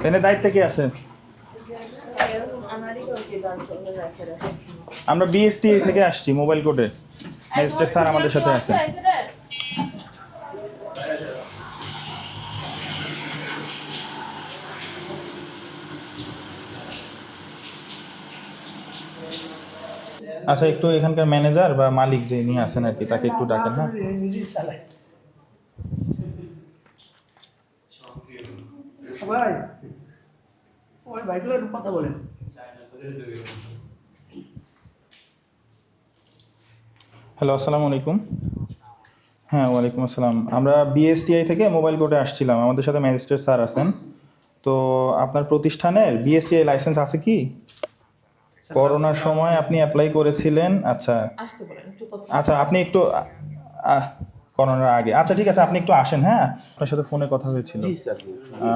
এখানে দায়িত্বে কে আছে? আমরা বিএসটি থেকে আসছি মোবাইল কোডে ম্যাজিস্ট্রেট স্যার আমাদের সাথে আছে। আচ্ছা একটু এখানকার ম্যানেজার বা মালিক যে নিয়ে আসেন আর কি, তাকে একটু ডাকেন হ্যাঁ? নিজেই চালায় ভাই ওই ভাইগুলো একটু কথা বলেন হ্যালো আসসালামু আলাইকুম। হ্যাঁ ওয়ালাইকুম আসসালাম। আমরা বিএসটিআই থেকে মোবাইল কোর্টে আসছিলাম। আমাদের সাথে ম্যাজিস্ট্রেট স্যার আছেন। তো আপনার প্রতিষ্ঠানের বিএসটিআই লাইসেন্স আছে কি? করোনার সময় আপনি অ্যাপ্লাই করেছিলেন? আচ্ছা। আসতে বলেন একটু কথা আচ্ছা আপনি একটু করোনার আগে। আচ্ছা ঠিক আছে আপনি একটু আসেন হ্যাঁ? আপনার সাথে ফোনে কথা হয়েছিল। জি স্যার।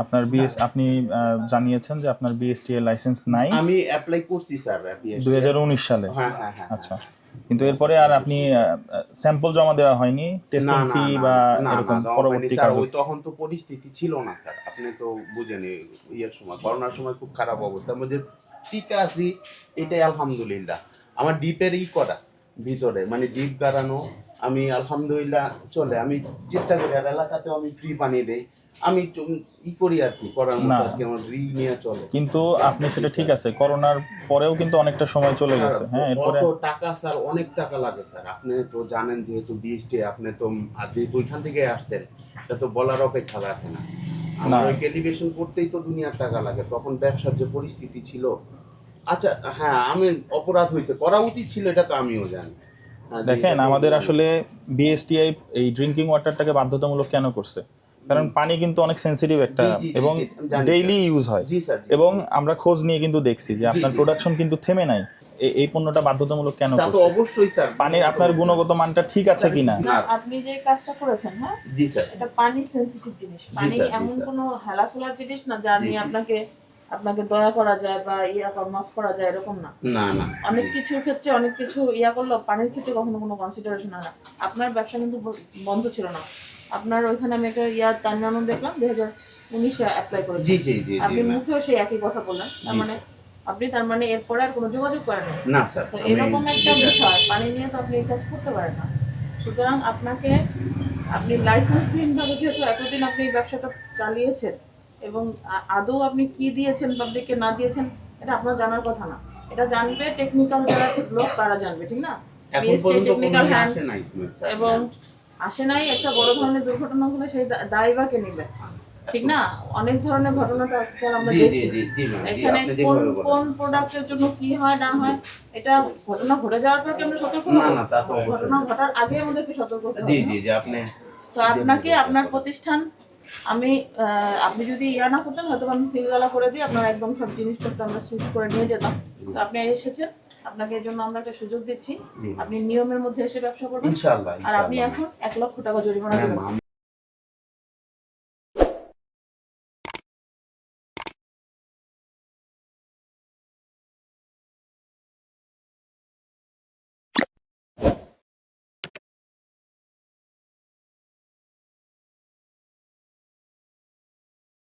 আপনার বিএস আপনি জানিয়েছেন যে আপনার বিএসটি এর লাইসেন্স নাই। আমি অ্যাপ্লাই করছি স্যার দুই হাজার উনিশ সালে। হ্যাঁ হ্যাঁ হ্যাঁ আচ্ছা। কিন্তু এরপরে আর আপনি স্যাম্পল জমা দেওয়া হয়নি টেস্টিং ফি বা এরকম পরবর্তী স্যার, কাজ ওই তখন তো পরিস্থিতি ছিল না স্যার। আপনি তো বুঝেন ইয়ের সময় করোনার সময় খুব খারাপ অবস্থা। মধ্যে টিকা আছি এটাই আলহামদুলিল্লাহ। আমার ডিপের ই করা ভিতরে। মানে ডিপ গাড়ানো আমি আলহামদুলিল্লাহ চলে। আমি চেষ্টা করি আর এলাকাতেও আমি ফ্রি পানি দেই। আমি ই করি আর কি করার মতো না। আর কি আমার রি নিয়ে চলে। কিন্তু আপনি সেটা ঠিক আছে। করোনার পরেও কিন্তু অনেকটা সময় চলে গেছে। হ্যাঁ এরপরে কত টাকা স্যার অনেক টাকা লাগে স্যার। আপনি তো জানেন যেহেতু বিএসটি আপনি তো যেহেতু ওইখান থেকে আসছেন এটা তো বলার অপেক্ষা রাখে না। আমার ওই ক্যালিব্রেশন করতেই তো দুনিয়ার টাকা লাগে। তখন ব্যবসার যে পরিস্থিতি ছিল। আচ্ছা হ্যাঁ আমি অপরাধ হয়েছে করা উচিত ছিল এটা তো আমিও জানি। দেখেন আমাদের আসলে বিএসটিআই এই ড্রিঙ্কিং ওয়াটারটাকে বাধ্যতামূলক কেন করছে? কারণ পানি কিন্তু অনেক সেনসিটিভ একটা এবং ডেইলি ইউজ হয়। জি স্যার জি। এবং আমরা খোঁজ নিয়ে কিন্তু দেখছি যে আপনার প্রোডাকশন কিন্তু থেমে নাই। এই পণ্যটা বাধ্যতামূলক কেন তা তো অবশ্যই স্যার। পানির আপনার গুণগত মানটা ঠিক আছে কিনা? আপনি যে কাজটা করেছেন হ্যাঁ? জি স্যার। এটা পানি সেনসিটিভ জিনিস। পানি এমন কোনো হেলাফেলার জিনিস না যা নিয়ে আপনাকে আপনাকে দয়া করা যায় বা ইয়া করা মাফ করা যায় এরকম না। না না। অনেক কিছুর ক্ষেত্রে অনেক কিছু ইয়া করল পানির ক্ষেত্রে কখনো কোনো কনসিডারেশন হয় না। আপনার ব্যবসা কিন্তু বন্ধ ছিল না। আপনার ওইখানে আমি একটা ইয়া তান্নানো দেখলাম দুই হাজার উনিশে অ্যাপ্লাই করেছি জি জি জি আপনি মুখেও সেই একই কথা বললেন। তার মানে আপনি তার মানে এরপরে আর কোনো যোগাযোগ করেন না না স্যার এরকম একটা বিষয় পানি নিয়ে তো আপনি এই কাজ করতে পারেন না। সুতরাং আপনাকে আপনি লাইসেন্সবিহীন ভাবে যেহেতু এতদিন আপনি এই ব্যবসাটা চালিয়েছেন এবং আদৌ আপনি কি দিয়েছেন পাবলিককে না দিয়েছেন এটা আপনার জানার কথা না। এটা জানবে টেকনিক্যাল যারা লোক তারা জানবে ঠিক না? এবং আসে নাই একটা বড় ধরনের দুর্ঘটনা হলে সেই দায় বা কে নেবে ঠিক না? অনেক ধরনের ঘটনা তো আজকাল আমরা দেখি এখানে কোন কোন প্রোডাক্টের জন্য কি হয় না হয় এটা ঘটনা ঘটে যাওয়ার পর আমরা সতর্ক না, না, তা তো ঘটনা ঘটার আগে আমাদেরকে সতর্ক হতে জি হবে জি জি আপনি তো আপনাকে আপনার প্রতিষ্ঠান আমি আহ, আপনি যদি ইয়া না করতেন হয়তো আমি সিলগালা করে দিই আপনার একদম সব জিনিসপত্র আমরা সুইচ করে নিয়ে যেতাম। তো আপনি এসেছেন আপনাকে এর জন্য আমরা একটা সুযোগ দিচ্ছি। আপনি নিয়মের মধ্যে এসে ব্যবসা করবেন। ইনশাআল্লাহ আর আপনি এখন এক লক্ষ টাকা জরিমানা দেবেন।